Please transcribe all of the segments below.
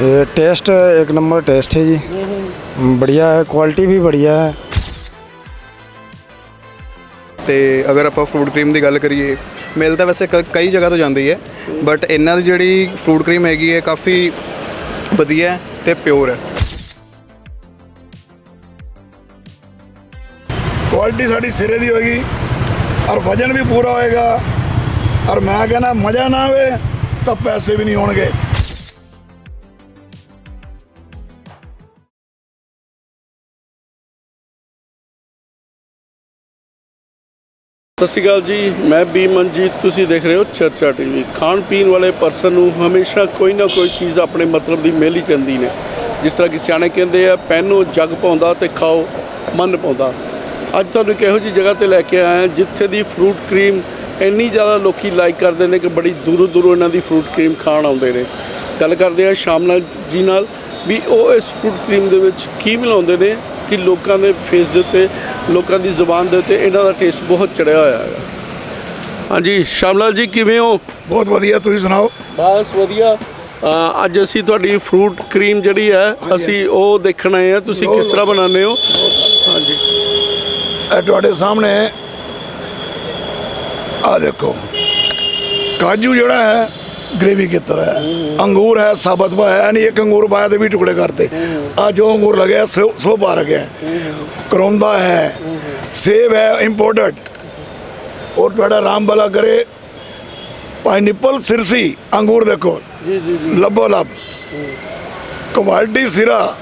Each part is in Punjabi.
ये टेस्ट एक नंबर टेस्ट है जी बढ़िया है क्वालिटी भी बढ़िया है ਤੇ ਅਗਰ ਆਪਾਂ ਫਰੂਟ ਕਰੀਮ ਦੀ ਗੱਲ ਕਰੀਏ ਮਿਲ ਤਾਂ ਵੈਸੇ ਕ- ਕਈ ਜਗ੍ਹਾ ਤੋਂ ਜਾਂਦੀ ਹੈ ਬਟ ਇਹਨਾਂ ਦੀ ਜਿਹੜੀ ਫਰੂਟ ਕਰੀਮ ਹੈਗੀ ਹੈ ਕਾਫੀ ਵਧੀਆ ਹੈ ਤੇ ਪਿਓਰ ਹੈ ਕੁਆਲਿਟੀ ਸਾਡੀ ਸਿਰੇ ਦੀ ਹੋਏਗੀ ਔਰ ਵਜਨ ਵੀ ਪੂਰਾ ਹੋਏਗਾ ਔਰ ਮੈਂ ਕਹਿੰਦਾ ਮਜ਼ਾ ਨਾ ਆਵੇ ਤਾਂ ਪੈਸੇ ਵੀ ਨਹੀਂ ਹੋਣਗੇ ਸਤਿ ਸ਼੍ਰੀ ਅਕਾਲ ਜੀ, ਮੈਂ ਬੀ ਮਨਜੀਤ ਤੁਸੀਂ ਦੇਖ ਰਹੇ ਹੋ ਚਰਚਾ ਟੀਵੀ। ਖਾਣ ਪੀਣ ਵਾਲੇ ਪਰਸਨ ਨੂੰ ਹਮੇਸ਼ਾ ਕੋਈ ਨਾ ਕੋਈ ਚੀਜ਼ ਆਪਣੇ ਮਤਲਬ ਦੀ ਮਿਲ ਹੀ ਜਾਂਦੀ ਨੇ। ਜਿਸ ਤਰ੍ਹਾਂ ਕਿ ਸਿਆਣੇ ਕਹਿੰਦੇ ਆ ਪੈਨੋ ਜਗ ਪਾਉਂਦਾ ਤੇ ਖਾਓ, ਮਨ ਪਾਉਂਦਾ। ਅੱਜ ਤੁਹਾਨੂੰ ਇੱਕ ਇਹੋ ਜਿਹੀ ਜਗ੍ਹਾ ਤੇ ਲੈ ਕੇ ਆਇਆ ਜਿੱਥੇ ਦੀ ਫਰੂਟ ਕਰੀਮ ਇੰਨੀ ਜ਼ਿਆਦਾ ਲੋਕੀ ਲਾਈਕ ਕਰਦੇ ਨੇ ਕਿ ਬੜੀ ਦੂਰੋਂ ਦੂਰੋਂ ਇਹਨਾਂ ਦੀ ਫਰੂਟ ਕਰੀਮ ਖਾਣ ਆਉਂਦੇ ਨੇ। ਗੱਲ ਕਰਦੇ ਆ ਸ਼ਾਮਲਾਲ ਜੀ ਨਾਲ, ਵੀ ਉਹ ਇਸ ਫਰੂਟ ਕਰੀਮ ਦੇ ਵਿੱਚ ਕੀ ਮਿਲਾਉਂਦੇ ਨੇ ਕਿ ਲੋਕਾਂ ਦੇ ਫੇਸ ਦੇ ਉੱਤੇ ਲੋਕਾਂ ਦੀ ਜ਼ੁਬਾਨ ਦੇ ਉੱਤੇ ਇਹਨਾਂ ਦਾ ਟੇਸਟ ਬਹੁਤ ਚੜਿਆ ਹੋਇਆ ਹੈ ਹਾਂਜੀ ਸ਼ਾਮਲਾਲ ਜੀ ਕਿਵੇਂ ਹੋ? ਬਹੁਤ ਵਧੀਆ ਤੁਸੀਂ ਸੁਣਾਓ? ਬਸ ਵਧੀਆ। ਅ, ਅੱਜ ਅਸੀਂ ਤੁਹਾਡੀ ਫਰੂਟ ਕਰੀਮ ਜਿਹੜੀ ਹੈ ਅਸੀਂ ਉਹ ਦੇਖਣ ਆਏ ਆ ਤੁਸੀਂ ਕਿਸ ਤਰ੍ਹਾਂ ਬਣਾਉਂਦੇ ਹੋ? ਹਾਂਜੀ। ਇਹ ਤੁਹਾਡੇ ਸਾਹਮਣੇ ਆ ਦੇਖੋ। ਕਾਜੂ ਜਿਹੜਾ ਹੈ ਗ੍ਰੇਵੀ ਕੀਤਾ ਹੋਇਆ ਹੈ। ਅੰਗੂਰ ਹੈ ਸਾਬਤ ਪਾਇਆ ਹੈ ਨਹੀਂ ਇੱਕ ਅੰਗੂਰ ਪਾਇਆ ਤੇ ਵੀ ਟੁਕੜੇ ਕਰਤੇ। ਆ ਜੋ ਅੰਗੂਰ ਲੱਗਿਆ ਸੋ ਸੋ ਪਾ ਰਖਿਆ ਕਰੋਂਦਾ ਹੈ ਸੇਬ ਹੈ ਇੰਪੋਰਟਡ ਔਰ ਤੁਹਾਡਾ ਰਾਮ ਭਲਾ ਕਰੇ ਪਾਈਨਐਪਲ ਸਿਰਸੀ ਅੰਗੂਰ ਦੇਖੋ ਜੀ ਜੀ ਜੀ। ਲੱਭੋ ਲੱਭ। ਕੁਆਲਿਟੀ ਸਿਰਾ।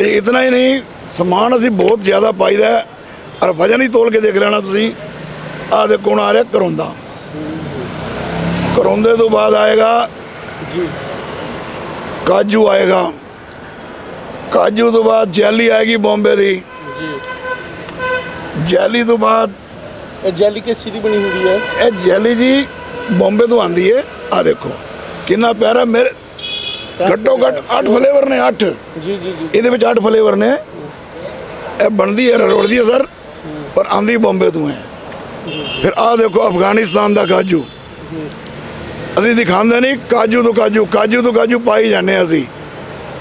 ਇਹ ਇਤਨਾ ਹੀ ਨਹੀਂ ਸਮਾਨ ਅਸੀਂ ਬਹੁਤ ਜ਼ਿਆਦਾ ਪਾਈਦਾ ਔਰ ਵਜਨ ਹੀ ਤੋਲ ਕੇ ਦੇਖ ਲੈਣਾ ਤੁਸੀਂ। ਆਹ ਦੇਖੋ ਹੁਣ ਆ ਰਿਹਾ ਕਰੋਂਦਾ। ਕਰੋਂਦੇ ਤੋਂ ਬਾਅਦ ਆਏਗਾ ਜੀ। ਕਾਜੂ ਆਏਗਾ। ਕਾਜੂ ਤੋਂ ਬਾਅਦ ਜੈਲੀ ਆਏਗੀ ਬੰਬੇ ਦੀ। ਜੀ। ਜੈਲੀ ਤੋਂ ਬਾਅਦ ਇਹ ਜੈਲੀ ਕਿਸ ਚੀਜ਼ ਦੀ ਬਣੀ ਹੁੰਦੀ ਹੈ? ਇਹ ਜੈਲੀ ਜੀ ਬੰਬੇ ਤੋਂ ਆਂਦੀ ਹੈ। ਆ ਦੇਖੋ ਕਿੰਨਾ ਪਿਆਰਾ ਮੇਰੇ ਘੱਟੋ ਘੱਟ 8 ਫਲੇਵਰ ਨੇ 8 ਜੀ ਜੀ ਜੀ। ਇਹਦੇ ਵਿੱਚ 8 ਫਲੇਵਰ ਨੇ। ਇਹ ਬਣਦੀ ਹੈ ਰੋੜਦੀ ਹੈ ਸਰ ਪਰ ਆਂਦੀ ਬੰਬੇ ਤੋਂ ਹੈ। ਫਿਰ ਆਹ ਦੇਖੋ ਅਫਗਾਨਿਸਤਾਨ ਦਾ ਕਾਜੂ। ਅਸੀਂ ਦਿਖਾਉਂਦੇ ਨਹੀਂ, ਕਾਜੂ ਤੋਂ ਕਾਜੂ ਕਾਜੂ ਤੋਂ ਕਾਜੂ ਪਾਈ ਜਾਂਦੇ ਹਾਂ ਅਸੀਂ।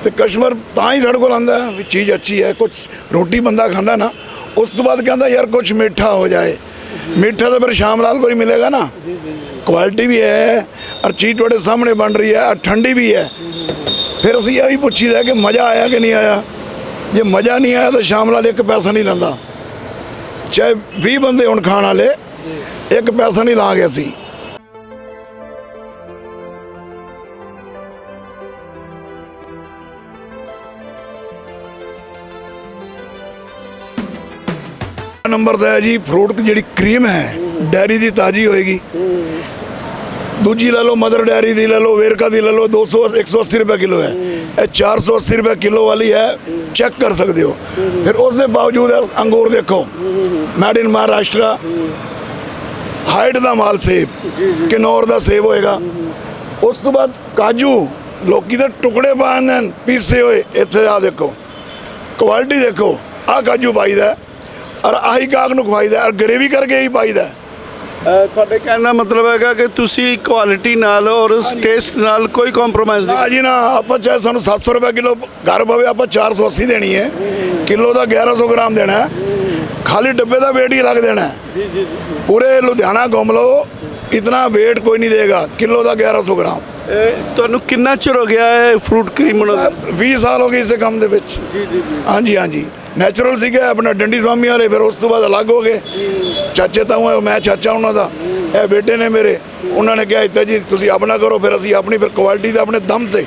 ਤੇ ਕਸਟਮਰ ਤਾਂ ਹੀ ਸਾਡੇ ਕੋਲ ਆਂਦਾ ਵੀ ਚੀਜ਼ ਅੱਛੀ ਹੈ ਕੁਝ ਰੋਟੀ ਬੰਦਾ ਖਾਂਦਾ ਨਾ, ਉਸ ਤੋਂ ਬਾਅਦ ਕਹਿੰਦਾ ਯਾਰ ਕੁਝ ਮਿੱਠਾ ਹੋ ਜਾਏ। ਮਿੱਠਾ ਤਾਂ ਫਿਰ ਸ਼ਾਮ ਲਾਲ ਕੋਈ ਮਿਲੇਗਾ ਨਾ। ਕੁਆਲਿਟੀ ਵੀ ਹੈ, ਔਰ ਚੀਜ਼ ਤੁਹਾਡੇ ਸਾਹਮਣੇ ਬਣ ਰਹੀ ਹੈ, ਔਰ ਠੰਡੀ ਵੀ ਹੈ। ਫਿਰ ਅਸੀਂ ਇਹ ਵੀ ਪੁੱਛੀਦਾ ਕਿ ਮਜ਼ਾ ਆਇਆ ਕਿ ਨਹੀਂ ਆਇਆ? ਜੇ ਮਜ਼ਾ ਨਹੀਂ ਆਇਆ ਤਾਂ ਸ਼ਾਮ ਲਾਲ ਇੱਕ ਪੈਸਾ ਨਹੀਂ ਲੈਂਦਾ। ਚਾਹੇ 20 ਬੰਦੇ ਹੁਣ ਖਾਣ ਵਾਲੇ, ਇੱਕ ਪੈਸਾ ਨਹੀਂ ਲਾਂਗੇ ਅਸੀਂ। ਨੰਬਰ ਦਾ ਹੈ ਜੀ ਫਰੂਟ ਜਿਹੜੀ ਕਰੀਮ ਹੈ ਡੈਰੀ ਦੀ ਤਾਜੀ ਹੋਏਗੀ। ਦੂਜੀ ਲੈ ਲਓ ਮਦਰ ਡੈਰੀ ਦੀ ਲੈ ਲਓ ਵੇਰਕਾ ਦੀ ਲੈ ਲਓ 200 180 ਰੁਪਏ ਕਿਲੋ ਹੈ। ਇਹ 480 ਰੁਪਏ ਕਿਲੋ ਵਾਲੀ ਹੈ ਚੈੱਕ ਕਰ ਸਕਦੇ ਹੋ। ਫਿਰ ਉਸ ਦੇ ਬਾਵਜੂਦ ਅੰਗੂਰ ਦੇਖੋ ਮੈਡ ਇਨ ਮਹਾਰਾਸ਼ਟਰ ਹਾਈਟ ਦਾ ਮਾਲ ਸੇਬ ਕਿਨੌਰ ਦਾ ਸੇਬ ਹੋਏਗਾ। ਉਸ ਤੋਂ ਬਾਅਦ ਕਾਜੂ ਲੋਕੀ ਦੇ ਟੁਕੜੇ ਪਾਉਂਦੇ ਨੇ ਪੀਸੇ ਹੋਏ ਇੱਥੇ ਆ ਦੇਖੋ ਕੁਆਲਿਟੀ ਦੇਖੋ ਆ ਕਾਜੂ ਪਾਈਦਾ ਹੈ, ਔਰ ਆਹੀ ਕਾਗ ਨੂੰ ਖਵਾਈਦਾ ਔਰ ਗਰੇਵੀ ਕਰਕੇ ਹੀ ਪਾਈਦਾ ਹੈ। ਅ, ਤੁਹਾਡੇ ਕਹਿਣ ਦਾ ਮਤਲਬ ਹੈਗਾ ਕਿ ਤੁਸੀਂ ਕੁਆਲਿਟੀ ਨਾਲ ਔਰ ਟੇਸਟ ਨਾਲ ਕੋਈ ਕੰਪਰੋਮਾਈਜ਼ ਨਹੀਂ। ਨਾ ਜੀ ਨਾ ਆਪਾਂ ਚਾਹੇ ਸਾਨੂੰ 700 ਰੁਪਏ ਕਿਲੋ ਘਰ ਪਵੇ ਆਪਾਂ 480 ਦੇਣੀ ਹੈ। ਕਿਲੋ ਦਾ 1100 ਗ੍ਰਾਮ ਦੇਣਾ ਹੈ। ਖਾਲੀ ਡੱਬੇ ਦਾ weight ਹੀ ਲੱਗ ਦੇਣਾ ਹੈ। ਜੀ ਜੀ ਪੂਰੇ ਲੁਧਿਆਣਾ ਘੁੰਮ ਲਓ ਇਤਨਾ weight ਕੋਈ ਨਹੀਂ ਦੇਗਾ ਕਿਲੋ ਦਾ 1100 ਗ੍ਰਾਮ। ਤੁਹਾਨੂੰ ਕਿੰਨਾ ਚਿਰ ਹੋ ਗਿਆ ਹੈ ਫਰੂਟ ਕਰੀਮ ਬਣਾਉਂਦੇ 20 ਸਾਲ ਹੋ ਗਏ ਇਸੇ ਕੰਮ ਦੇ ਵਿੱਚ। ਜੀ ਜੀ ਜੀ। ਹਾਂਜੀ ਹਾਂਜੀ। ਨੈਚੁਰਲ ਸੀਗਾ ਆਪਣਾ ਡੰਡੀ ਸਵਾਮੀ ਵਾਲੇ ਫਿਰ ਉਸ ਤੋਂ ਬਾਅਦ ਅਲੱਗ ਹੋ ਗਏ। ਚਾਚੇ ਤਾਂ ਹੋਏ ਮੈਂ ਚਾਚਾ ਉਹਨਾਂ ਦਾ। ਇਹ ਬੇਟੇ ਨੇ ਮੇਰੇ। ਉਹਨਾਂ ਨੇ ਕਿਹਾ ਇੱਤਾ ਜੀ ਤੁਸੀਂ ਆਪਣਾ ਕਰੋ ਫਿਰ ਅਸੀਂ ਆਪਣੀ ਫਿਰ ਕੁਆਲਿਟੀ ਦਾ ਆਪਣੇ ਦਮ ਤੇ।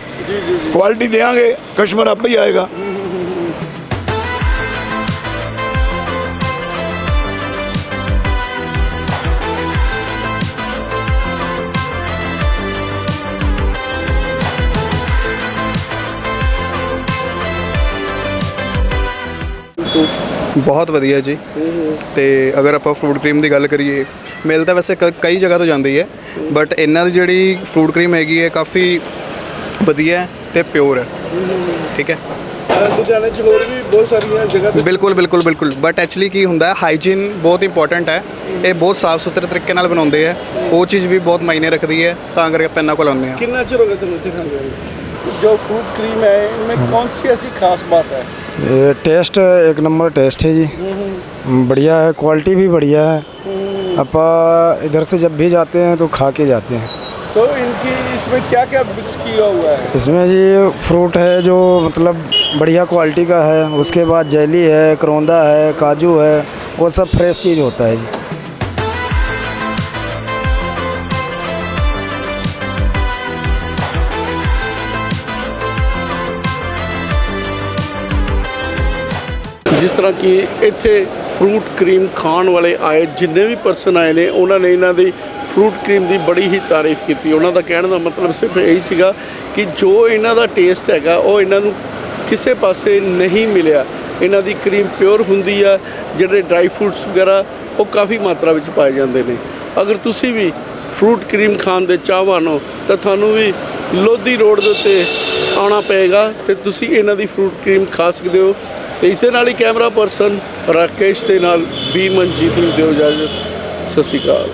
ਕੁਆਲਿਟੀ ਦੇਾਂਗੇ ਕਸਟਮਰ ਆਪੇ ਹੀ ਆਏਗਾ। ਬਹੁਤ ਵਧੀਆ ਜੀ ਤੇ ਅਗਰ ਆਪਾਂ ਫਰੂਟ ਕਰੀਮ ਦੀ ਗੱਲ ਕਰੀਏ ਮਿਲ ਤਾਂ ਵੈਸੇ ਕ- ਕਈ ਜਗ੍ਹਾ ਤੋਂ ਜਾਂਦੀ ਹੈ ਬਟ ਇਹਨਾਂ ਦੀ ਜਿਹੜੀ ਫਰੂਟ ਕਰੀਮ ਹੈਗੀ ਹੈ ਕਾਫੀ ਵਧੀਆ ਹੈ ਤੇ ਪਿਓਰ ਹੈ ਠੀਕ ਹੈ ਲੁਧਿਆਣੇ 'ਚ ਹੋਰ ਵੀ ਬਹੁਤ ਸਾਰੀਆਂ ਜਗ੍ਹਾ ਤੇ ਬਿਲਕੁਲ ਬਿਲਕੁਲ ਬਿਲਕੁਲ ਬਟ ਐਕਚੁਅਲੀ ਕੀ ਹੁੰਦਾ ਹੈ ਹਾਈਜੀਨ ਬਹੁਤ ਇੰਪੋਰਟੈਂਟ ਹੈ ਇਹ ਬਹੁਤ ਸਾਫ਼ ਸੁਥਰੇ ਤਰੀਕੇ ਨਾਲ ਬਣਾਉਂਦੇ ਆ ਉਹ ਚੀਜ਼ ਵੀ ਬਹੁਤ ਮਾਇਨੇ ਰੱਖਦੀ ਹੈ ਤਾਂ ਕਰਕੇ ਆਪਾਂ ਇਹਨਾਂ ਕੋਲ ਆਉਂਦੇ ਆ ਕਿੰਨਾ ਚਿਰ ਹੋ ਗਿਆ ਤੁਹਾਨੂੰ ਇੱਥੇ ਖਾਂਦੇ ਨੂੰ जो फ्रूट क्रीम है इनमें कौन सी ऐसी खास बात है ये टेस्ट एक नंबर टेस्ट है जी बढ़िया है क्वालिटी भी बढ़िया है आप इधर से जब भी जाते हैं तो खा के जाते हैं तो इनकी इसमें क्या क्या मिक्स किया हुआ है? इसमें जी फ्रूट है जो मतलब बढ़िया क्वालिटी का है। उसके बाद जेली है करौंदा है काजू है वो सब फ्रेश चीज़ होता है जी। ਜਿਸ ਤਰ੍ਹਾਂ ਕਿ ਇੱਥੇ ਫਰੂਟ ਕਰੀਮ ਖਾਣ ਵਾਲੇ ਆਏ, ਜਿੰਨੇ ਵੀ ਪਰਸਨ ਆਏ ਨੇ, ਉਹਨਾਂ ਨੇ ਇਹਨਾਂ ਦੀ ਫਰੂਟ ਕਰੀਮ ਦੀ ਬੜੀ ਹੀ ਤਾਰੀਫ ਕੀਤੀ। ਉਹਨਾਂ ਦਾ ਕਹਿਣ ਦਾ ਮਤਲਬ ਸਿਰਫ ਇਹੀ ਸੀਗਾ ਕਿ ਜੋ ਇਹਨਾਂ ਦਾ ਟੇਸਟ ਹੈਗਾ, ਉਹ ਇਹਨਾਂ ਨੂੰ ਕਿਸੇ ਪਾਸੇ ਨਹੀਂ ਮਿਲਿਆ। ਇਹਨਾਂ ਦੀ ਕਰੀਮ ਪਿਓਰ ਹੁੰਦੀ ਆ, ਜਿਹੜੇ ਡਰਾਈ ਫਰੂਟਸ ਵਗੈਰਾ, ਉਹ ਕਾਫੀ ਮਾਤਰਾ ਵਿੱਚ ਪਾਏ ਜਾਂਦੇ ਨੇ। ਅਗਰ ਤੁਸੀਂ ਵੀ ਫਰੂਟ ਕਰੀਮ ਖਾਣ ਦੇ ਚਾਹਵਾਨ ਹੋ, ਤਾਂ ਤੁਹਾਨੂੰ ਵੀ ਲੋਧੀ ਰੋਡ ਦੇ ਉੱਤੇ ਆਉਣਾ ਪਏਗਾ ਤੇ ਤੁਸੀਂ ਇਹਨਾਂ ਦੀ ਫਰੂਟ ਕਰੀਮ ਖਾ ਸਕਦੇ ਹੋ। ਤੇ ਇਸ ਦੇ ਨਾਲ ਹੀ ਕੈਮਰਾ ਪਰਸਨ ਰਾਕੇਸ਼ ਦੇ ਨਾਲ ਬੀ ਮਨਜੀਤ ਨੂੰ ਦਿਓ ਇਜਾਜ਼ਤ। ਸਤਿ ਸ਼੍ਰੀ ਅਕਾਲ।